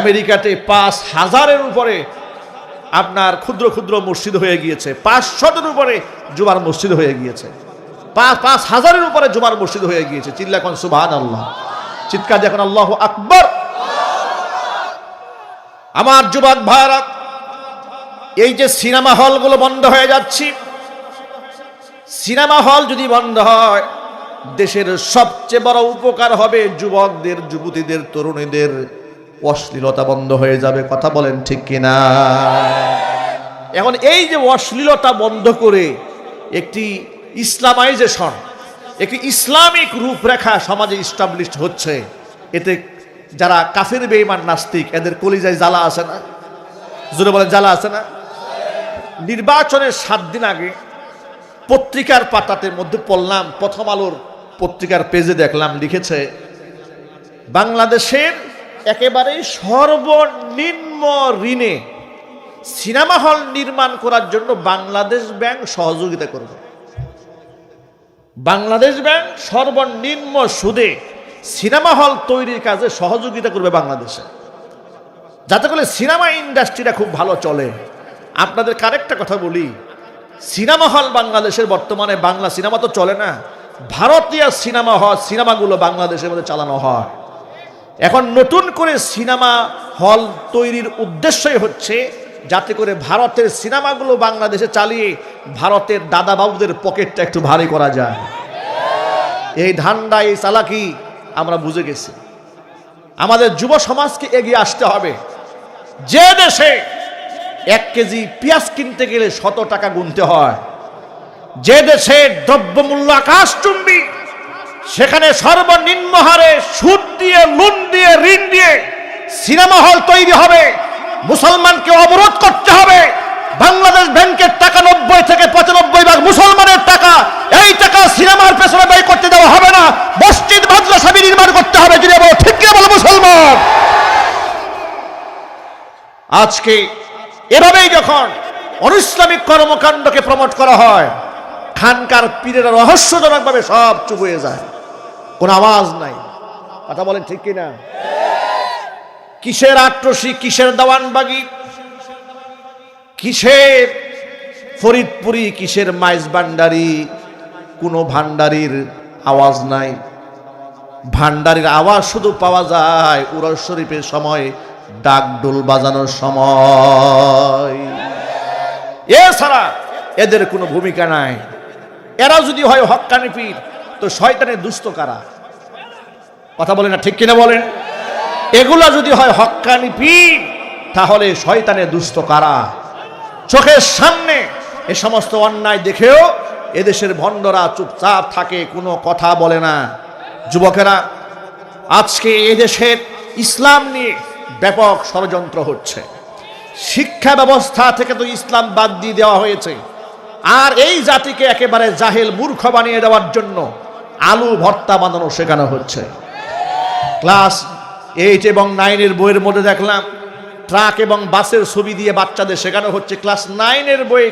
আমেরিকাতে পাঁচ হাজারের উপরে আপনার ক্ষুদ্র ক্ষুদ্র মসজিদ হয়ে গিয়েছে। পাঁচশতের উপরে জুমার মসজিদ হয়ে গিয়েছে। পাঁচ পাঁচ হাজারের উপরে জুমার মসজিদ হয়ে গিয়েছে। চিল্লা এখন সুবাহ আল্লাহ চিৎকার দেখুন আল্লাহ আকবর। আমার যুবক ভাইরা, এই যে সিনেমা হলগুলো বন্ধ হয়ে যাচ্ছে। সিনেমা হল যদি বন্ধ হয়, দেশের সবচেয়ে বড় উপকার হবে যুবকদের, যুবতীদের, তরুণীদের। অশ্লীলতা বন্ধ হয়ে যাবে, কথা বলেন ঠিক কিনা? এখন এই যে অশ্লীলতা বন্ধ করে একটি ইসলামাইজেশন, একটি ইসলামিক রূপরেখা সমাজে ইস্টাবলিশড হচ্ছে, এতে যারা কাফের, বেঈমান, নাস্তিক, এদের কলিজায় জ্বালা আছে না? জোরে বলেন, জ্বালা আছে না? নির্বাচনের সাত দিন আগে পত্রিকার পাতাতে মধ্যে পড়লাম, প্রথম আলোর পত্রিকার পেজে দেখলাম, লিখেছে, বাংলাদেশের একেবারে সর্বনিম্ন ঋণে সিনেমা হল নির্মাণ করার জন্য বাংলাদেশ ব্যাংক সহযোগিতা করবে। বাংলাদেশ ব্যাংক সর্বনিম্ন সুদে সিনেমা হল তৈরির কাজে সহযোগিতা করবে বাংলাদেশে। যাতে করে সিনেমা ইন্ডাস্ট্রিটা খুব ভালো চলে। আপনাদের কারেক্টটা কথা বলি। সিনেমা হল বাংলাদেশের বর্তমানে বাংলা সিনেমা তো চলে না। ভারতীয় সিনেমা হল, সিনেমাগুলো বাংলাদেশের মধ্যে চালানো হয়। এখন নতুন করে সিনেমা হল তৈরির উদ্দেশ্যই হচ্ছে যাতে করে ভারতের সিনেমাগুলো বাংলাদেশে চালিয়ে ভারতের দাদা বাবুদের পকেটটা একটু ভারী করা যায়। এই ধান্দা, এই চালাকি আমরা বুঝে গেছি। আমাদের যুব সমাজকে এগিয়ে আসতে হবে। যে দেশে এক কেজি পেঁয়াজ কিনতে গেলে শত টাকা গুনতে হয়, যে দেশে দ্রব্যমূল্য আকাশ চুম্বি সেখানে সর্বনিম্ন হারে সুদ দিয়ে লোন দিয়ে, ঋণ দিয়ে সিনেমা হল তৈরি হবে। মুসলমানকে অবরোধ করতে হবে। বাংলাদেশ ব্যাংকের টাকা নব্বই থেকে পঁচানব্বই ভাগ মুসলমানের টাকা। এই টাকা সিনেমার পেছনে ব্যয় করতে দেওয়া হবে না। মসজিদ মাদ্রাসাবি নির্মাণ করতে হবে। যদি বলো, ঠিক কিনা বলো মুসলমান? আজকে এভাবেই যখন অনুইসলামিক কর্মকাণ্ডকে প্রমোট করা হয়, খানকার পীরেরা রহস্যজনকভাবে সব চুপ হয়ে যায়। কোনো আওয়াজ নাই। কথা বলেন ঠিক কিনা? কিসের আট্রসি, কিসের দাওয়ানবাগি? কিসের ফরিদপুরি, কিসের মাইজ ভান্ডারি? কোনো ভান্ডারির আওয়াজ নাই। ভান্ডারির আওয়াজ শুধু পাওয়া যায় উরস শরীফের সময়, ডাক ডোল বাজানোর সময়। এছাড়া এদের কোনো ভূমিকা নাই। এরা যদি হয় হক্কানি পীর তো শয়তানের দুস্থ কারা? কথা বলেন না, ঠিক কিনা বলেন? এগুলা যদি হয় হক্কানি পীর, তাহলে শয়তানের দুস্থ কারা? চোখের সামনে এ সমস্ত অন্যায় দেখেও এদেশের ভণ্ডরা চুপচাপ থাকে, কোনো কথা বলে না। যুবকেরা, আজকে এদেশের ইসলাম নিয়ে ব্যাপক ষড়যন্ত্র হচ্ছে। শিক্ষা ব্যবস্থা থেকে তো ইসলাম বাদ দিয়ে দেওয়া হয়েছে। আর এই জাতিকে একেবারে জাহেল মূর্খ বানিয়ে দেওয়ার জন্য আলু ভর্তা বানানো শেখানো হচ্ছে। ক্লাস এইট এবং নাইনের বইয়ের মধ্যে দেখলাম, ট্রাক এবং বাসের ছবি দিয়ে বাচ্চাদের শেখানো হচ্ছে। ক্লাস নাইনের বই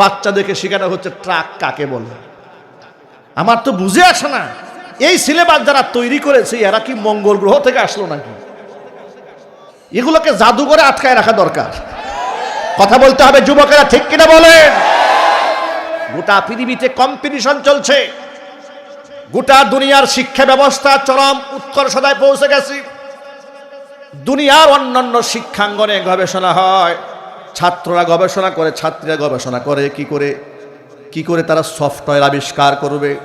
বাচ্চাদেরকে শেখানো হচ্ছে, ট্রাক কাকে বলে। আমার তো বুঝে আসে না, এই সিলেবাস যারা তৈরি করেছে, এরা কি মঙ্গল গ্রহ থেকে আসলো নাকি? এগুলোকে জাদুঘরে আটকায় রাখা দরকার। কথা বলতে হবে, যুবকেরা ঠিক কিনা বলেন? গোটা পৃথিবীতে কম্পিটিশন চলছে। গোটা দুনিয়ার শিক্ষা ব্যবস্থা চরম উৎকর্ষতায় পৌঁছে গেছে। দুনিয়ার অন্যান্য শিক্ষাঙ্গনে গবেষণা হয়। ছাত্ররা গবেষণা করে, ছাত্রীরা গবেষণা করে, কি করে? কি করে তারা সফটওয়্যার আবিষ্কার করবে?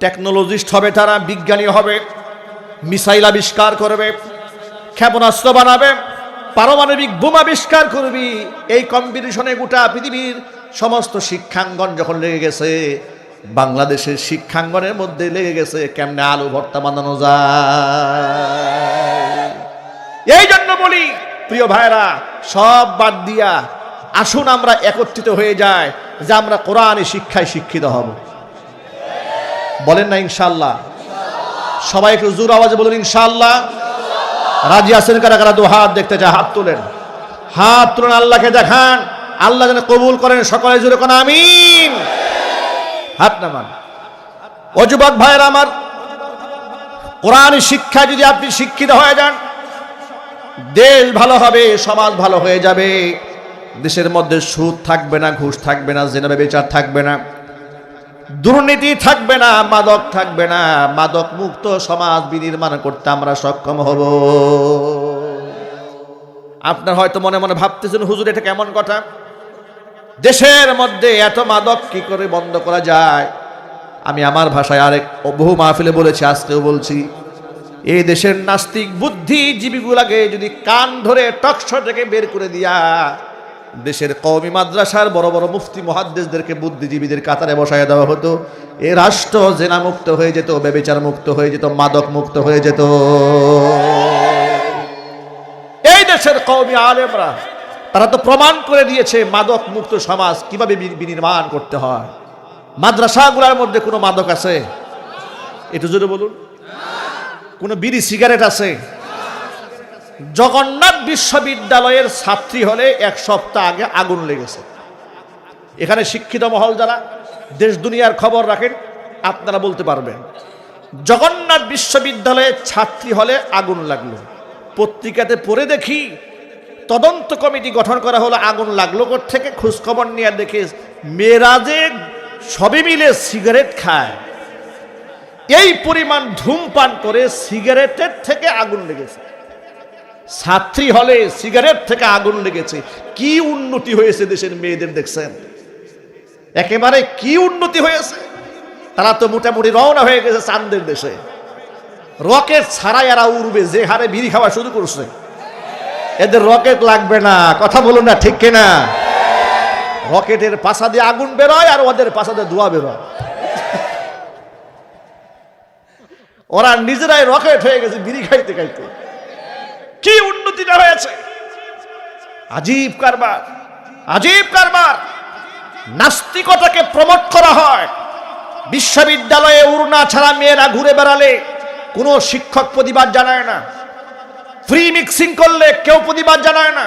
টেকনোলজিস্ট হবে তারা, বিজ্ঞানী হবে, মিসাইল আবিষ্কার করবে, ক্ষেপণাস্ত্র বানাবে, পারমাণবিক বোম আবিষ্কার করবি। এই কম্পিটিশনে গোটা পৃথিবীর সমস্ত শিক্ষাঙ্গন যখন লেগে গেছে বাংলাদেশের শিক্ষাঙ্গনের মধ্যে লেগে গেছে কেমনে আলু ভর্তা বানানো যায়। এই জন্য বলি, প্রিয় ভাইরা সব বাদ দিয়া আসুন আমরা একত্রিত হয়ে যায় যে আমরা কোরআনে শিক্ষায় শিক্ষিত হব। বলেন না ইনশাল্লাহ সবাই একটু জোর আওয়াজে বলুন ইনশাল্লাহ রাজি আছেন কারা কারা? দু হাত দেখতে চায় হাত তোলেন। হাত তুলেন, আল্লাহকে দেখান। আল্লাহ যেন কবুল করেন, সকলে জুড়ে কোন, আমিন। হাত নামান। ও যুবক ভাইয়ের আমার কোরআন শিক্ষা যদি আপনি শিক্ষিত হয়ে যান, দেশ ভালো হবে, সমাজ ভালো হয়ে যাবে। দেশের মধ্যে সুদ থাকবে না, ঘুষ থাকবে না জেনাবে বিচার থাকবে না, দুর্নীতি থাকবে না, মাদক থাকবে না, মাদক মুক্ত সমাজ বিনির্মাণ করতে আমরা সক্ষম হব। আপনার হয়তো মনে মনে ভাবতেছেন, হুজুর, এটা কেমন কথা? দেশের মধ্যে এত মাদক কি করে বন্ধ করা যায়? আমি আমার ভাষায় আরেক বহু মাহফিলে বলেছি, আজকেও বলছি। এই দেশের নাস্তিক বুদ্ধিজীবীগুলাকে যদি কান ধরে টকশো থেকে বের করে দিয়া দেশের কওমি মাদ্রাসার বড় বড় মুফতি মহাদ্দেশদেরকে বুদ্ধিজীবীদের কাতারে বসায় দেওয়া হতো, এ রাষ্ট্র জেনা মুক্ত হয়ে যেত বেবিচার মুক্ত হয়ে যেত, মাদক মুক্ত হয়ে যেত। এই দেশের কওমি আলেমরা তারা তো প্রমাণ করে দিয়েছে মাদক মুক্ত সমাজ কীভাবে বিনির্মাণ করতে হয়। মাদ্রাসাগুলোর মধ্যে কোনো মাদক আছে? একটু জোরে বলুন। কোনো বিড়ি, সিগারেট আছে? জগন্নাথ বিশ্ববিদ্যালয়ের ছাত্রী হলে এক সপ্তাহ আগে আগুন লেগেছে। এখানে শিক্ষিত মহল যারা, দেশ দুনিয়ার খবর রাখেন, আপনারা বলতে পারবেন। জগন্নাথ বিশ্ববিদ্যালয়ের ছাত্রী হলে আগুন লাগল। পত্রিকাতে পড়ে দেখি তদন্ত কমিটি গঠন করা হলো, আগুন লাগল থেকে খোঁজখবর নিয়ে দেখে মেয়েরাজে সবে মিলে সিগারেট খায়। এই পরিমাণ ধূমপান করে সিগারেটের থেকে আগুন লেগেছে। ছাত্রী হলে সিগারেট থেকে আগুন লেগেছে। কি উন্নতি হয়েছে দেশের মেয়েদের দেখছেন? একেবারে কি উন্নতি হয়েছে? তারা তো মোটামুটি রওনা হয়ে গেছে চান্দের দেশে। রকেট ছাড়াই এরা উড়বে, যে হারে বিড়ি খাওয়া শুরু করছে। এদের রকেট লাগবে না। কথা বলুন না, ঠিক কিনা? রকেটের পাশা দিয়ে আগুন বেরোয় আর ওদের পাশা দিয়ে ধোয়া বেরোয়। ওরা নিজেরাই রকেট হয়ে গেছে বিড়ি খাইতে খাইতে। কি উন্নতিটা হয়েছে? আজীব কারবার আজীব কারবার। নাস্তিকতাকে প্রমোট করা হয়। বিশ্ববিদ্যালয়ে উড়না ছাড়া মেয়েরা ঘুরে বেড়ালে কোনো শিক্ষক প্রতিবাদ জানায় না। ফ্রি মিক্সিং করলে কেউ প্রতিবাদ জানায় না।